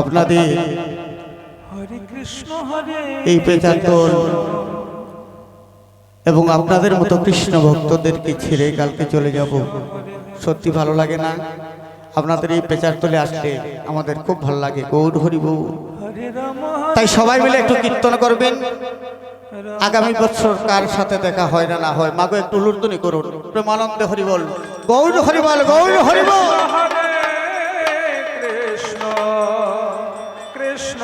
আপনাদের এই পেচান্তর এবং আপনাদের মতো কৃষ্ণ ভক্তদেরকে ছেড়ে কালকে চলে যাব। সত্যি ভালো লাগে না? আপনাদের এই পেচার তলে আসলে আমাদের খুব ভালো লাগে। গৌর হরি বউ হরে রাম তাই সবাই মিলে একটু কীর্তন করবেন। আগামী বছর কার সাথে দেখা হয় না না হয়, মাগো একটু লুর্দনি করুন। প্রেমানন্দে হরি বল। গৌর হরি বল গৌর হরি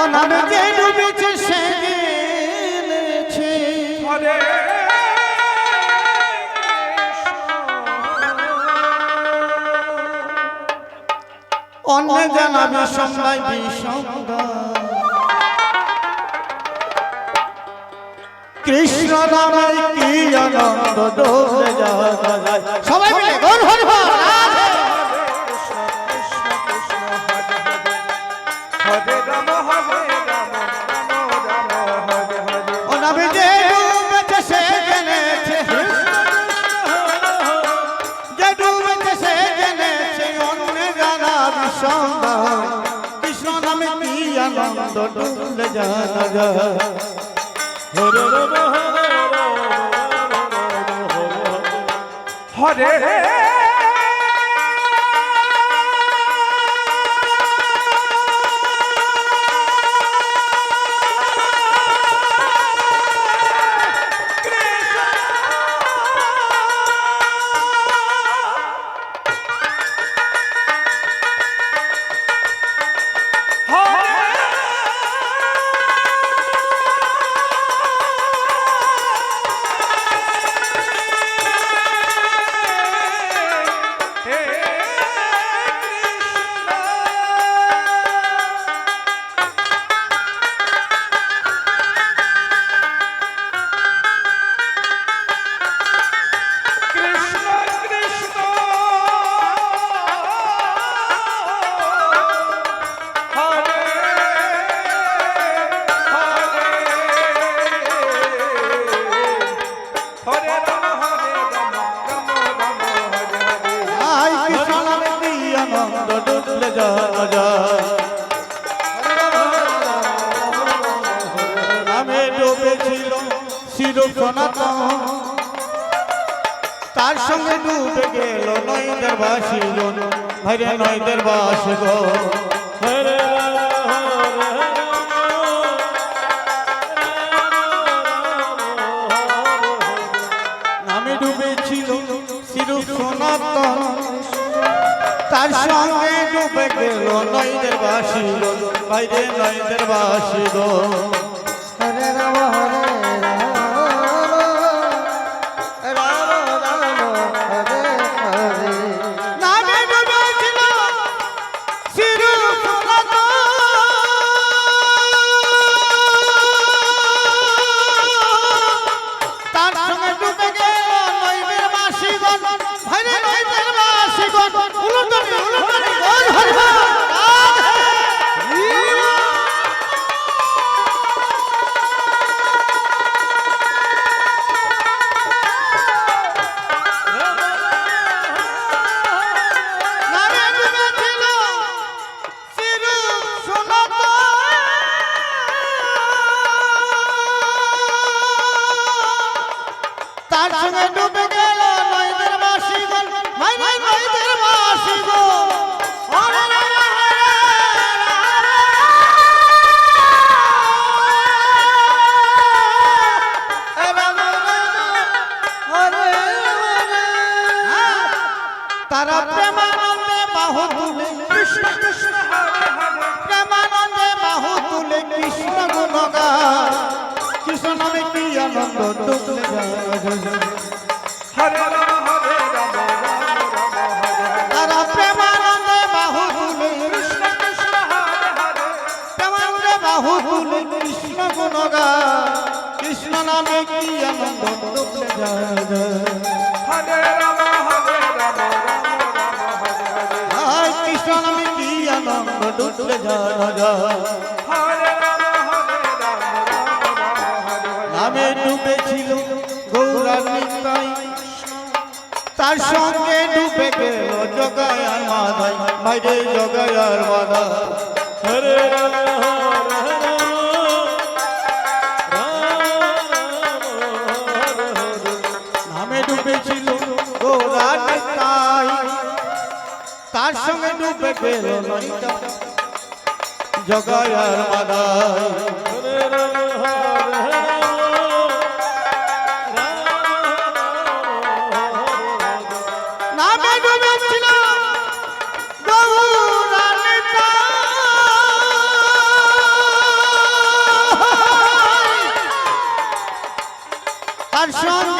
হলামে যে ডুবেছে সে গেলেছে অন্য জানাবে কৃষ্ণ নামে কি আনন্দ সবাই মিলে গৌর হরি বল হরে বিষমদা কৃষ্ণ নামে কি আনন্দ ডোলে জানা যায় হরে কৃষ্ণ শির সনাতন তার সঙ্গে ডুবে গেল নয়দের বাসী হরে নয়দের বাস গো। নামে ডুবেছিল শির সনাতন তার সঙ্গে ডুবে গেল নয়দের নয়দের বাসী গো। উলুটনি তারা প্রেমানন্দে বাহু তুলে। কৃষ্ণ কৃষ্ণ প্রেমানন্দে বাহু তুলে কৃষ্ণ গুণগা কৃষ্ণ নামে কি আনন্দ তুলে হরে কৃষ্ণ নামে কি আনন্দ হরে রাম ডুবলে জনগণ নামে ডুবেছিল গৌরানিতাই তার সঙ্গে ডুবে গেল জগায়ার মাধাই ভাইরে জগায়ার মাধা হরে রাম পেল নইটা জগায়ার মাদাই আর সঙ্গে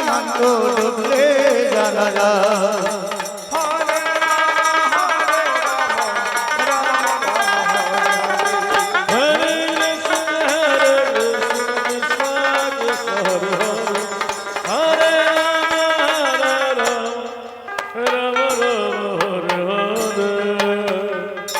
আনন্দ ডুবলে জানা